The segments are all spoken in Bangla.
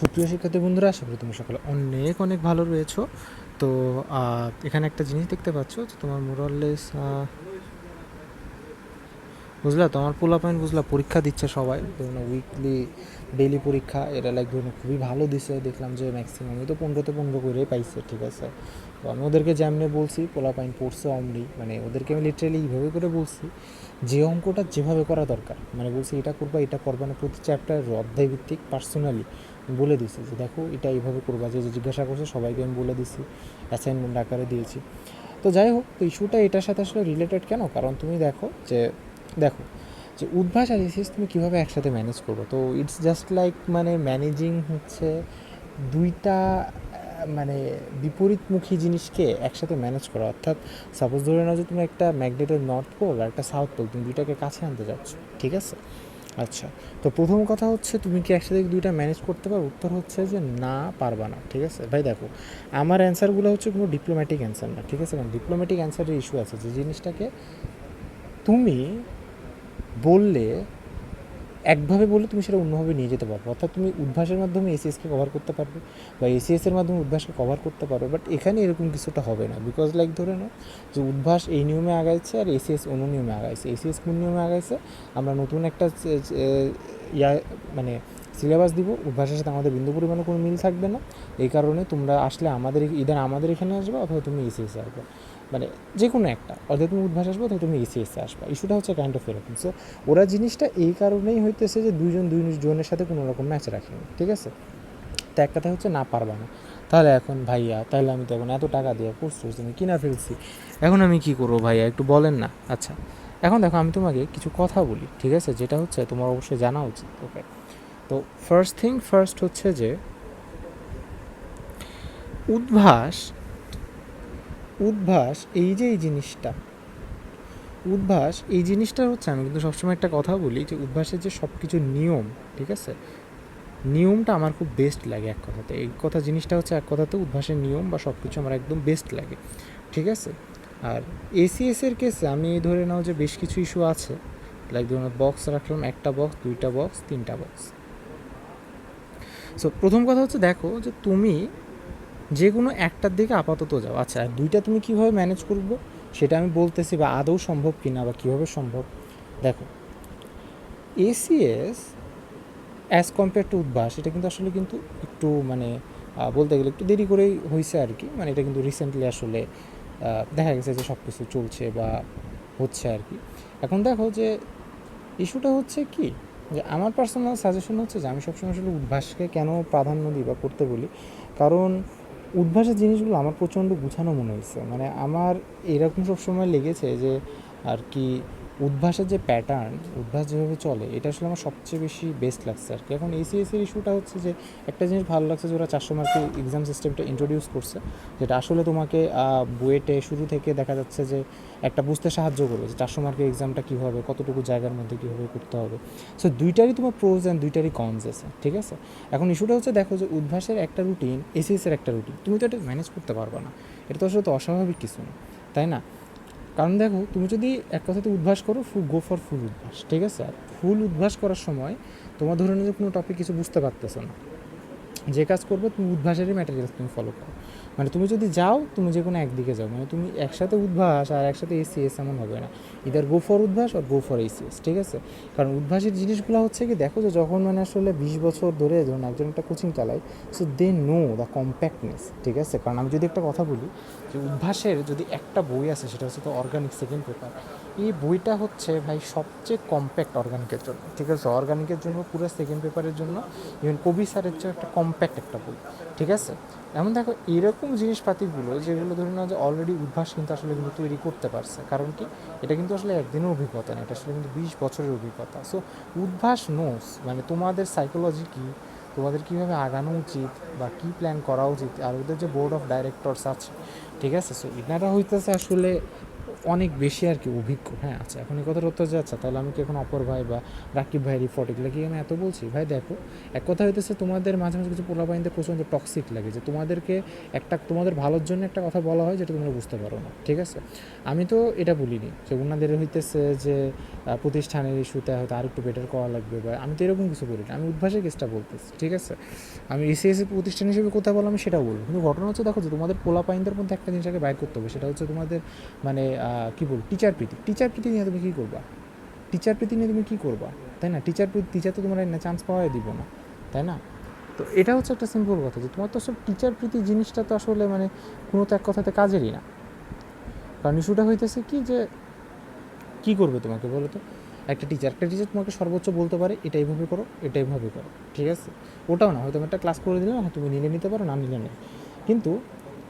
সুপ্রিয় শিক্ষার্থী বন্ধুরা, আশা করি তুমি সকলে অনেক অনেক ভালো রয়েছো। তো এখানে একটা জিনিস দেখতে পাচ্ছ, যে তোমার মোরাললেস বুঝলা? তোমার পোলা পয়েন্ট বুঝলা, পরীক্ষা দিচ্ছে সবাই। ধরুন উইকলি ডেইলি পরীক্ষা এটা লাইক ধরুন খুবই ভালো দিছে। দেখলাম যে ম্যাক্সিমাম তো পনেরোতে পনেরো করে পাইছে, ঠিক আছে? তো আমি ওদেরকে যেমনি বলছি পোলা পয়েন্ট পড়ছে অমনি মানে ওদেরকে আমি লিটারেলি এইভাবে করে বলছি, যে অঙ্কটা যেভাবে করা দরকার মানে বলছি এটা করবা এটা করবা না, প্রতি চ্যাপ্টার অধ্যায় ভিত্তিক পার্সোনালি বলে দিছি যে দেখো এটা এইভাবে করবা, যে জিজ্ঞাসা করছে সবাইকে আমি বলে দিছি অ্যাসাইনমেন্ট আকারে দিয়েছি। তো যাই হোক, তো ইস্যুটা এটার সাথে আসলে রিলেটেড কেন? কারণ তুমি দেখো যে দেখো, যে উদ্ভাস আর তুমি কীভাবে একসাথে ম্যানেজ করব? তো ইটস জাস্ট লাইক মানে ম্যানেজিং হচ্ছে দুইটা মানে বিপরীতমুখী জিনিসকে একসাথে ম্যানেজ করা। অর্থাৎ সাপোজ ধরে নাও যে তুমি একটা ম্যাগনেটের নর্থ পোল আর একটা সাউথ পোল তুমি দুইটাকে কাছে আনতে যাচ্ছ, ঠিক আছে? আচ্ছা তো প্রথম কথা হচ্ছে তুমি কি একসাথে দুইটা ম্যানেজ করতে পারো? উত্তর হচ্ছে যে না, পারবা না, ঠিক আছে? ভাই দেখো, আমার অ্যান্সারগুলো হচ্ছে কোনো ডিপ্লোম্যাটিক অ্যান্সার না, ঠিক আছে? কারণ ডিপ্লোম্যাটিক অ্যান্সারের ইস্যু আছে যে জিনিসটাকে তুমি বললে একভাবে বলে তুমি সেটা অন্যভাবে নিয়ে যেতে পারবে। অর্থাৎ তুমি উদ্ভাসের মাধ্যমে এসিএসকে কভার করতে পারবে বা এসিএসের মাধ্যমে উদ্ভাসকে কভার করতে পারবে। বাট এখানে এরকম কিছুটা হবে না। বিকজ লাইক ধরে নাও যে উদ্ভাস এই নিয়মে আগাইছে আর এসিএস অন্য নিয়মে আগাইছে। এসিএস কোন নিয়মে আগাইছে? আমরা নতুন একটা ইয়া মানে সিলেবাস দিব। উদ্ভাসের সাথে আমাদের বিন্দু পরিমাণে কোনো মিল থাকবে না। এই কারণে তোমরা আসলে আমাদের ইদার আমাদের এখানে আসবে অথবা তুমি এসিএসে আসবে। মানে যে কোনো একটা, অর্থাৎ তুমি উদ্ভাস আসবে অথবা তুমি এসিএসে আসবে। ইস্যুটা হচ্ছে কাইন্ড অফ এরকম। সো ওরা জিনিসটা এই কারণেই হইতেছে যে দুইজন দুই জনের সাথে কোনো রকম ম্যাচ রাখেনি, ঠিক আছে? তো এক কথা হচ্ছে না পারবা না। তাহলে এখন ভাইয়া, তাহলে আমি তো এখন এত টাকা দিয়ে টোর্স আমি কিনা ফেলছি। এখন আমি কি করব ভাইয়া, একটু বলেন না। আচ্ছা এখন দেখো আমি তোমাকে কিছু কথা বলি, ঠিক আছে? যেটা হচ্ছে তোমার অবশ্যই জানা উচিত ওকে তো ফার্স্ট থিং ফার্স্ট হচ্ছে যে, উদ্ভাস উদ্ভাস এই যে এই জিনিসটা, উদ্ভাস এই জিনিসটা হচ্ছে, আমি কিন্তু সবসময় একটা কথা বলি যে উদ্ভাসের যে সব কিছু নিয়ম, ঠিক আছে? নিয়মটা আমার খুব বেস্ট লাগে এক কথাতে। এই কথা, জিনিসটা হচ্ছে এক কথাতে উদ্ভাসের নিয়ম বা সব কিছু আমার একদম বেস্ট লাগে, ঠিক আছে? আর এসিএসের কেসে আমি ধরে নাও যে বেশ কিছু ইস্যু আছে লাইক ধরুন বক্স রাখলাম, একটা বক্স দুইটা বক্স তিনটা বক্স সো প্রথম কথা হচ্ছে দেখো যে তুমি যে কোনো একটার দিকে আপাতত যাও। আচ্ছা দুইটা তুমি কীভাবে ম্যানেজ করব? সেটা আমি বলতেছি বা আদৌ সম্ভব কি না বা কীভাবে সম্ভব। দেখো ACS as compare to Udvash এটা কিন্তু আসলে কিন্তু একটু মানে বলতে গেলে একটু দেরি করেই হয়েছে আর কি। মানে এটা কিন্তু রিসেন্টলি আসলে দেখা গেছে যে সব কিছু চলছে বা হচ্ছে আর কি। এখন দেখো যে ইস্যুটা হচ্ছে কি? যে আমার পার্সোনাল সাজেশন হচ্ছে যে আমি সবসময় আসলে উদ্ভাসকে কেন প্রাধান্য দিই বা করতে বলি? কারণ উদ্ভাসের জিনিসগুলো আমার প্রচণ্ড গুছানো মনে হয়েছে। মানে আমার এরকম সব সময় লেগেছে যে আর কি উদ্ভাসের যে প্যাটার্ন উদ্ভাস যেভাবে চলে, এটা আসলে আমার সবচেয়ে বেশি বেস্ট লাগছে আর কি এখন এসিএস এর ইস্যুটা হচ্ছে যে, একটা জিনিস ভালো লাগছে যে ওরা চারশো মার্কের এক্সাম সিস্টেমটা ইন্ট্রোডিউস করছে, যেটা আসলে তোমাকে বুয়েটে শুরু থেকে দেখা যাচ্ছে যে একটা বুঝতে সাহায্য করবে যে চারশো মার্কের এক্সামটা কী হবে, কতটুকু জায়গার মধ্যে কীভাবে করতে হবে। সো দুইটারই তোমার প্রোজ অ্যান্ড দুইটারই কনস আছে, ঠিক আছে? এখন ইস্যুটা হচ্ছে দেখো যে উদ্ভাসের একটা রুটিন এসিএস এর একটা রুটিন তুমি তো এটা ম্যানেজ করতে পারবে না। এটা তো আসলে তো অস্বাভাবিক কিছু না, তাই না? কারণ দেখো, তুমি যদি এক কথাতে উদ্ভাস করো ফুল গো ফর ফুল উদ্ভাস, ঠিক আছে? আর ফুল উদ্ভাস করার সময় তোমার ধরে নিজে কোনো টপিক কিছু বুঝতে পারতেছো না। যে কাজ করবে, তুমি উদ্ভাসেরই ম্যাটেরিয়ালস তুমি ফলো করো। মানে তুমি যদি যাও, তুমি যে কোনো একদিকে যাও। মানে তুমি একসাথে উদ্ভাস আর একসাথে এসিএস এমন হবে না। ইদার গো ফর উদ্ভাস আর গো ফর এসিএস ঠিক আছে? কারণ উদ্ভাসের জিনিসগুলো হচ্ছে কি, দেখো যে যখন মানে আসলে বিশ বছর ধরে ধরুন একজন একটা কোচিং চালায় so they know the compactness ঠিক আছে? কারণ আমি যদি একটা কথা বলি, যে উদ্ভাসের যদি একটা বই আছে, সেটা হচ্ছে তো অর্গানিক সেকেন্ড পেপার এই বইটা হচ্ছে ভাই সবচেয়ে কম্প্যাক্ট অর্গানিকের জন্য, ঠিক আছে? অর্গানিকের জন্য, পুরো সেকেন্ড পেপারের জন্য ইভেন কবি স্যারের চেয়ে একটা কম্প্যাক্ট একটা বই, ঠিক আছে? এমন দেখো, এরকম জিনিসপাতিগুলো যেগুলো ধরে নাও যে অলরেডি উদ্ভাস কিন্তু আসলে কিন্তু তৈরি করতে পারছে। কারণ কি? এটা কিন্তু আসলে একদিনের অভিজ্ঞতা না, এটা আসলে কিন্তু বিশ বছরের অভিজ্ঞতা। সো উদ্ভাস নোস মানে তোমাদের সাইকোলজি কী? তোমাদের কীভাবে আগানো উচিত বা কী প্ল্যান করা উচিত? আর ওদের যে বোর্ড অফ ডাইরেক্টরস আছে, ঠিক আছে? সো এনারা হইতেছে আসলে অনেক বেশি আর কি অভিজ্ঞ। হ্যাঁ আচ্ছা এখন এই কথাটা উত্তর যাচ্ছে তাহলে আমি কি এখন অপর ভাই বা রাকিব ভাই রিপোর্ট এগুলো কি আমি এত বলছি? ভাই, দেখো, এক কথা হইতেছে তোমাদের মাঝে মাঝে কিছু পোলা পোলাপাইনদের প্রচণ্ড টক্সিক লাগে যে, তোমাদেরকে একটা, তোমাদের ভালোর জন্য একটা কথা বলা হয় যেটা তোমরা বুঝতে পারো না, ঠিক আছে? আমি তো এটা বলিনি যে ওনাদের হইতেছে যে প্রতিষ্ঠানের ইস্যুতে হয়তো আর একটু বেটার করা লাগবে বা, আমি তো এরকম কিছু বলি না আমি উদ্ভাসের কেসটা বলতেছি, ঠিক আছে? আমি এসিএসসি প্রতিষ্ঠান হিসেবে কোথায় বললাম সেটাও বলব, কিন্তু ঘটনা হচ্ছে দেখো যে, তোমাদের পোলা পোলাপাইনদের মধ্যে একটা জিনিস আগে বাইর করতে হবে, সেটা হচ্ছে তোমাদের মানে কি বলব টিচার প্রীতি। টিচার প্রীতি নিয়ে তুমি কী করবা? টিচার প্রীতি নিয়ে তুমি কী করবা? তাই না? টিচার প্রীতি টিচার তো তোমার না চান্স পাওয়াই দিব না, তাই না? তো এটা হচ্ছে একটা সিম্পল কথা যে তোমার তো সব টিচার প্রীতি জিনিসটা তো আসলে মানে কোনো তো এক কথাতে কাজেরই না। কারণ ইস্যুটা হইতেছে কি যে, কি করবে তোমাকে বলো তো? একটা টিচার একটা টিচার তোমাকে সর্বোচ্চ বলতে পারে, এটা এইভাবে করো, এটা এইভাবে করো, ঠিক আছে? ওটাও না, হয়তো আমি একটা ক্লাস করে দিলাম হ্যাঁ তুমি নিলে নিতে পারো, না নিলে নেই। কিন্তু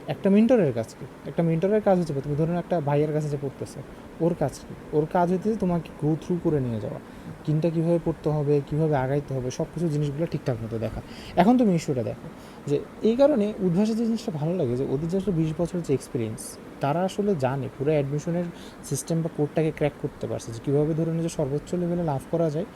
একটা মিন্টরের কাজ কি? একটা মিন্টরের কাজ হচ্ছে, তুমি ধরুন একটা ভাইয়ের কাছে যে পড়তেছে, ওর কাজ কি? ওর কাজ হইতেছে তোমাকে গো থ্রু করে নিয়ে যাওয়া। কিনটা কীভাবে পড়তে হবে, কীভাবে আগাইতে হবে সব কিছু জিনিসগুলো ঠিকঠাক মতো দেখা। এখন তুমি ইস্যুটা দেখো, যে এই কারণে উদ্ভাসের যে জিনিসটা ভালো লাগে, যে ওদের যে বিশ বছরের যে এক্সপিরিয়েন্স তারা আসলে জানে, পুরো অ্যাডমিশনের সিস্টেম বা কোডটাকে ক্র্যাক করতে পারছে, যে কীভাবে ধরুন যে সর্বোচ্চ লেভেলে লাভ করা যায়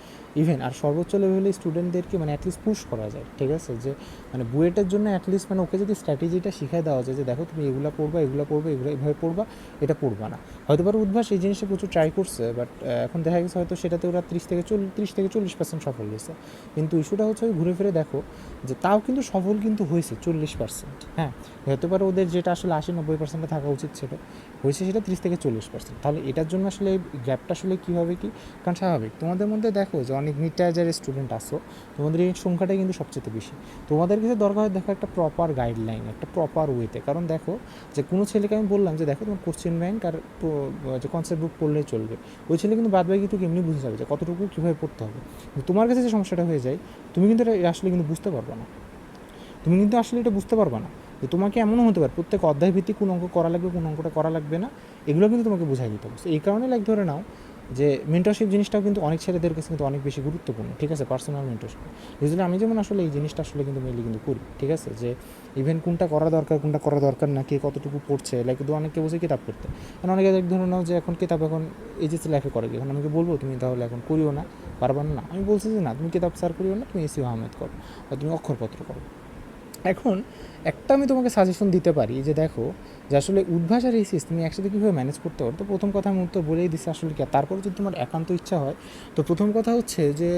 ইভেন আর সর্বোচ্চ লেভেলে স্টুডেন্টদেরকে মানে অ্যাটলিস্ট পুশ করা যায়, ঠিক আছে? যে মানে বুয়েটের জন্য অ্যাটলিস্ট মানে ওকে যদি স্ট্র্যাটেজিটা শিখাই দেওয়া যায়, যে দেখো তুমি এগুলো পড়বা এগুলো পড়বে এগুলো এভাবে পড়বা এটা পড়বা না। হয়তো পারে উদ্ভাস এই জিনিসটা প্রচুর ট্রাই করছে বাট এখন দেখা গেছে হয়তো সেটাতে ওরা ত্রিশ থেকে চল্লিশ ত্রিশ থেকে চল্লিশ পার্সেন্ট সফল হয়েছে। কিন্তু ইস্যুটা হচ্ছে ওই ঘুরে ফিরে দেখো যে তাও কিন্তু সফল কিন্তু হয়েছে চল্লিশ পার্সেন্ট হ্যাঁ? হতে পারে ওদের যেটা আসলে আশি নব্বই পার্সেন্টে থাকা উচিত ছিল, হয়েছে সেটা ত্রিশ থেকে চল্লিশ পার্সেন্ট তাহলে এটার জন্য আসলে এই গ্যাপটা আসলে কী হবে কি? কারণ স্বাভাবিক, তোমাদের মধ্যে দেখো যে অনেক মিড স্টুডেন্ট আসো তোমাদের এই সংখ্যাটাই কিন্তু সবচেয়ে বেশি। তোমাদের কাছে দরকার হয় দেখো একটা প্রপার গাইডলাইন একটা প্রপার ওয়েতে কারণ দেখো যে কোনো ছেলেকে আমি বললাম যে দেখো তোমার কোশ্চেন ব্যাংক আর যে কনসেপ্ট বুক পড়লেই চলবে। ওই ছেলে কিন্তু বাদ বাকি কিন্তু এমনি বুঝে যাবে যে কতটুকু কীভাবে পড়তে হবে? তোমার কাছে যে সমস্যাটা হয়ে যায়, তুমি কিন্তু এটা আসলে কিন্তু বুঝতে পারবে না। তুমি কিন্তু আসলে এটা বুঝতে পারবে না যে তোমাকে এমনও হতে পারে, প্রত্যেক অধ্যায় ভিত্তিক কোন অঙ্ক করা লাগবে, কোন অঙ্কটা করা লাগবে না, এগুলো কিন্তু তোমাকে বুঝাই দিতে হবে। এই কারণে লাইক ধরে নাও যে মেন্টরশিপ জিনিসটাও কিন্তু অনেক ছেলেদের কাছে কিন্তু অনেক বেশি গুরুত্বপূর্ণ, ঠিক আছে? পার্সোনাল মেন্টরশিপ ইউজুয়ালি আমি যেমন আসলে এই জিনিসটা আসলে কিন্তু মেনলি কিন্তু করি, ঠিক আছে? যে ইভেন কোনটা করা দরকার, কোনটা করা দরকার না, কে কতটুকু পড়ছে লাইক কিন্তু অনেকে বসে কিতাব পড়তে। কারণ অনেকে এক নাও যে এখন কিতাব এখন এইচএসসি লাইফে করে এখন আমাকে বলব, তুমি তাহলে এখন করিও না, পারবা না। আমি বলছি যে, না, তুমি কিতাব সার করিও না, তুমি এসিও আহমেদ করো বা তুমি অক্ষরপত্র করো। এখন একটা আমি তোমাকে সাজেশন দিতে পারি যে দেখো, যে আসলে উদ্ভাস আর এসিস তুমি একসাথে কীভাবে ম্যানেজ করতে পারো? তো প্রথম কথা আমি উত্তর বলেই দিচ্ছি, আসলে কি? তারপরে যদি তোমার একান্ত ইচ্ছা হয়, তো প্রথম কথা হচ্ছে যে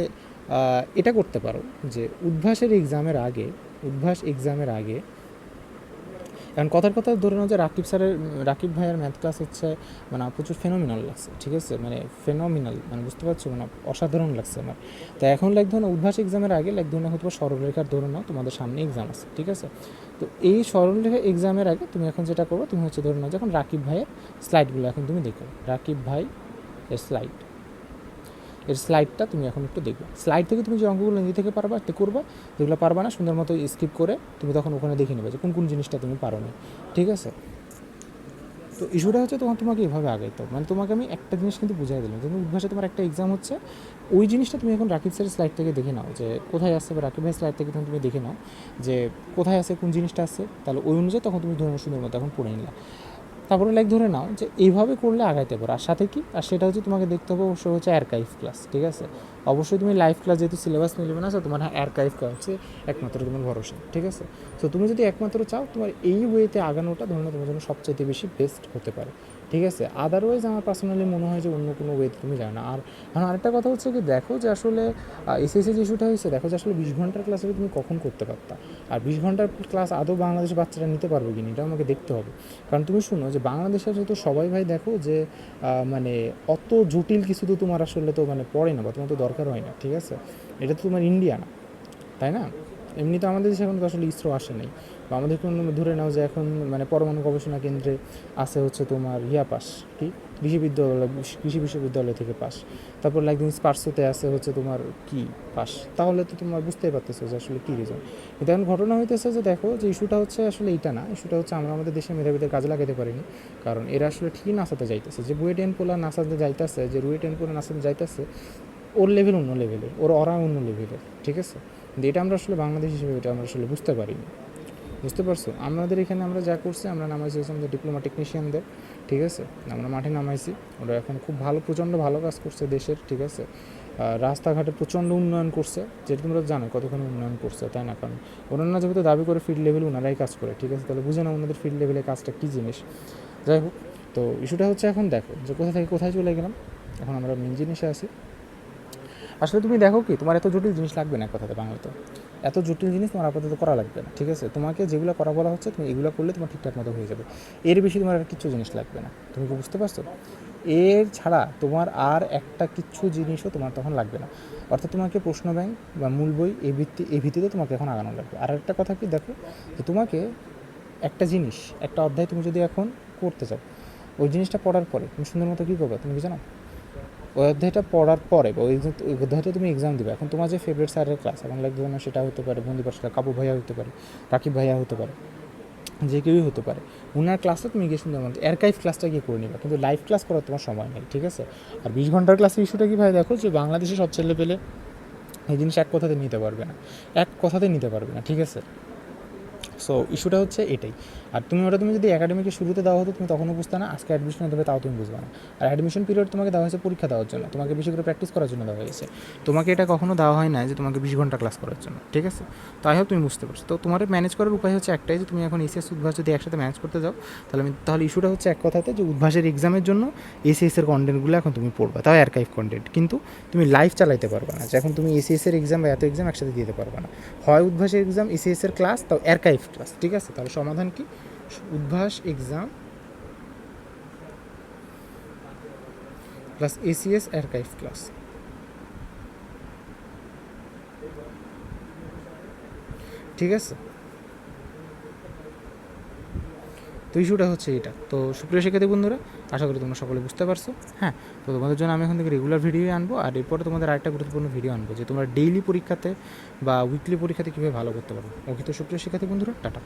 এটা করতে পারো যে উদ্ভাসের এক্সামের আগে, উদ্ভাস এক্সামের আগে কারণ কথার কথা ধরে নাও যে রাকিব স্যারের, রাকিব ভাইয়ের ম্যাথ ক্লাস হচ্ছে মানে প্রচুর ফেনোমিনাল লাগছে, ঠিক আছে? মানে ফেনোমিনাল মানে বুঝতে পারছ? মানে অসাধারণ লাগছে আমার। তো এখন লাইক ধরুন উদ্ভাস এক্সামের আগে লাইক ধরুন হয়তো সরলরেখার ধরে নাও তোমাদের সামনে এক্সাম আছে, ঠিক আছে? তো এই সরলরেখা এক্সামের আগে তুমি এখন যেটা করো তুমি হচ্ছে ধরে নাও যখন রাকিব ভাইয়ের স্লাইডগুলো এখন তুমি দেখো। রাকিব ভাই স্লাইড এর স্লাইডটা তুমি এখন একটু দেখবে। স্লাইড থেকে তুমি যে অঙ্কগুলো নিজে থেকে পারবা তে করবা, যেগুলো পারবা না, সুন্দর মতো স্কিপ করে তুমি তখন ওখানে দেখে নেবে যে কোন কোন জিনিসটা তুমি পারো না ঠিক আছে? তো ইস্যুটা হচ্ছে তখন তোমাকে এভাবে আগাইতে মানে তোমাকে আমি একটা জিনিস কিন্তু বুঝাই দিলাম। যেমন উদ্ভাসে তোমার একটা এক্সাম হচ্ছে, ওই জিনিসটা তুমি এখন রাকিব স্যারের স্লাইড থেকে দেখে নাও যে কোথায় আসছে বা রাকিব ভাইয়ের স্লাইড থেকে তুমি দেখে নাও যে কোথায় আছে, কোন জিনিসটা আছে, তাহলে ওই অনুযায়ী তখন তুমি ধরে সুন্দর মতো এখন পড়ে নিলা। তারপরে লাইক ধরে নাও যে এইভাবে করলে আগাইতে পারো। আর সাথে কি? আর সেটা হচ্ছে তোমাকে দেখতে হবে অবশ্যই হচ্ছে অ্যারকাইভ ক্লাস ঠিক আছে? অবশ্যই তুমি লাইভ ক্লাস যেহেতু সিলেবাস মিলবে না তোমার হ্যাঁ অ্যারকাইভ ক্লাস হচ্ছে একমাত্র তোমার ভরসা, ঠিক আছে? তো তুমি যদি একমাত্র চাও, তোমার এই ওয়েতে আগানোটা ধরে তোমার জন্য সবচেয়ে বেশি বেস্ট হতে পারে। ঠিক আছে? আদারওয়াইজ আমার পার্সোনালি মনে হয় যে অন্য কোনো ওয়েতে তুমি যাও না। আর এখন আরেকটা কথা হচ্ছে কি, দেখো যে আসলে এসএসসি যে ইস্যুটা হয়েছে, দেখো যে আসলে বিশ ঘণ্টার ক্লাসে তুমি কখন করতে পারতা। আর বিশ ঘণ্টার ক্লাস আদৌ বাংলাদেশের বাচ্চারা নিতে পারবে কিনা এটা আমাকে দেখতে হবে। কারণ তুমি শুনো যে বাংলাদেশের যেহেতু সবাই ভাই দেখো যে মানে অত জটিল কিছু তো তোমার আসলে তো মানে পড়ে না বা তোমার তো দরকার হয় না, ঠিক আছে? এটা তো তোমার ইন্ডিয়া না, তাই না? এমনি তো আমাদের দেশে এখন তো আসলে ইসরো আসে নাই। বা আমাদের ধরে নাও যে এখন মানে পরমাণু গবেষণা কেন্দ্রে আছে হচ্ছে তোমার ইয়া পাস, কি? কৃষি বিদ্যালয়, কৃষি বিশ্ববিদ্যালয় থেকে পাস। তারপর লাইক স্পার্সোতে আছে হচ্ছে তোমার কি পাস? তাহলে তো তোমার বুঝতেই পারতেছো যে আসলে কী রিজন কিন্তু এখন ঘটনা হইতেছে যে দেখো, যে ইস্যুটা হচ্ছে আসলে এইটা না ইস্যুটা হচ্ছে আমরা আমাদের দেশে মেধাবীদের কাজে লাগাতে পারিনি। কারণ এরা আসলে ঠিকই নাসাতে যাইতেছে। যে বুয়ে টেন পোলা নাসাতে যাইতেছে, যে রুয়ে টেন পোলা নাসাতে যাইতেছে, ওর লেভেল অন্য লেভেলের ওর অরা অন্য লেভেলের ঠিক আছে? কিন্তু এটা আমরা আসলে বাংলাদেশ হিসেবে এটা আমরা আসলে বুঝতে পারিনি। বুঝতে পারছ? আমাদের এখানে আমরা যা করছি, আমরা নামাইছি হচ্ছে আমাদের ডিপ্লোমা টেকনিশিয়ানদের ঠিক আছে? আমরা মাঠে নামাইছি। ওরা এখন খুব ভালো, প্রচণ্ড ভালো কাজ করছে দেশের, ঠিক আছে? রাস্তাঘাটে প্রচণ্ড উন্নয়ন করছে, যেটা তোমরা জানো, কতখানি উন্নয়ন করছে, তাই না? কারণ ওনারা যেহেতু দাবি করে ফিল্ড লেভেল ওনারাই কাজ করে, ঠিক আছে? তাহলে বুঝে না ওনাদের ফিল্ড লেভেলে কাজটা কী জিনিস। যাই হোক, তো ইস্যুটা হচ্ছে এখন দেখো, যে কোথা থেকে কোথায় চলে গেলাম। এখন আমরা মেন জিনিসে আসি আসলে তুমি দেখো কি, তোমার এত জটিল জিনিস লাগবে না কথাতে বাংলাতে। এত জটিল জিনিস তোমার আপাতত করা লাগবে না, ঠিক আছে? তোমাকে যেগুলো করা বলা হচ্ছে, তুমি এগুলো করলে তোমার ঠিকঠাক মতো হয়ে যাবে। এর বেশি তোমার আর কিছু জিনিস লাগবে না। তুমি কি বুঝতে পারছ? এর ছাড়া তোমার আর একটা কিচ্ছু জিনিসও তোমার তখন লাগবে না। অর্থাৎ তোমাকে প্রশ্ন ব্যাংক বা মূল বই এই ভিত্তি এই ভিত্তিতে তোমাকে এখন আগানো লাগবে। আর একটা কথা কি দেখো, যে তোমাকে একটা জিনিস, একটা অধ্যায় তুমি যদি এখন করতে চাও, ওই জিনিসটা পড়ার পরে তুমি সুন্দর মতো কী করবে, তুমি কি জানো? ওই অধ্যায়টা পড়ার পরে ওই অধ্যায়টা তুমি এক্সাম দিবে। এখন তোমার যে ফেভারিট স্যারের ক্লাস লাইক ধরুন সেটা হতে পারে, বন্ধু পাশা কাবু ভাইয়া হতে পারে, রাকিব ভাইয়া হতে পারে, যে কেউই হতে পারে। ওনার ক্লাসে তুমি গিয়ে সুন্দর মতো অ্যারকাইভ ক্লাসটা গিয়ে করে নিবা। কিন্তু লাইভ ক্লাস করার তোমার সময় নেই, ঠিক আছে? আর বিশ ঘণ্টার ক্লাসের ইস্যুটা কী ভাই দেখো যে বাংলাদেশে সব ছেলে পেলে এই জিনিস এক কথাতে নিতে পারবে না। এক কথাতে নিতে পারবে না, ঠিক আছে? সো ইস্যুটা হচ্ছে এটাই। আর তুমি ওটা তুমি যদি একাডেমিকে শুরুতে দেওয়া হতো, তুমি তখনও বুঝতে না, আজকে অ্যাডমিশন দেবে তাও তুমি বুঝবে না। আর অ্যাডমিশন পিরিয়ড তোমাকে দেওয়া হয়েছে পরীক্ষা দেওয়ার জন্য। তোমাকে বেশি করে প্র্যাকটিস করার জন্য দেওয়া হয়েছে তোমাকে এটা কখনো দেওয়া হয় না যে তোমাকে বিশ ঘণ্টা ক্লাস করার জন্য, ঠিক আছে? তাই হোক তুমি বুঝতে পারছ। তো তোমার ম্যানেজ করার উপায় হচ্ছে একটাই যে তুমি এখন এসিএস উদ্ভাস যদি একসাথে ম্যানেজ করতে যাও, তাহলে আমি তাহলে ইস্যুটা হচ্ছে এক কথাতে যে উদ্ভাসের এক্সামের জন্য এসিএস এর কন্টেন্টগুলো এখন তুমি পড়বা। তাও অ্যারকাইভ কন্টেন্ট কিন্তু তুমি লাইভ চালাইতে পারবে না। যে এখন তুমি এসিএস এর এক্সাম বা এত এক্সাম একসাথে দিতে পারবে না। হয় উদ্ভাসের এক্সাম এসিএস এর ক্লাস তাও অ্যারকাইভ ক্লাস, ঠিক আছে? তাহলে সমাধান কি? Udvash exam plus ACS archive class ঠিক আছে? তো ইস্যুটা হচ্ছে এটা। তো সুপ্রিয় শিক্ষার্থী বন্ধুরা আশা করি তোমরা সকলে বুঝতে পারছ। হ্যাঁ তো তোমাদের জন্য আমি এখন থেকে রেগুলার ভিডিও আনব, আর এরপরে তোমাদের আরেকটা গুরুত্বপূর্ণ ভিডিও আনব, যে তোমরা ডেইলি পরীক্ষাতে বা উইকলি পরীক্ষাতে কীভাবে ভালো করতে পারো ওকে তো সুপ্রিয় শিক্ষার্থী বন্ধুরা, টাটা।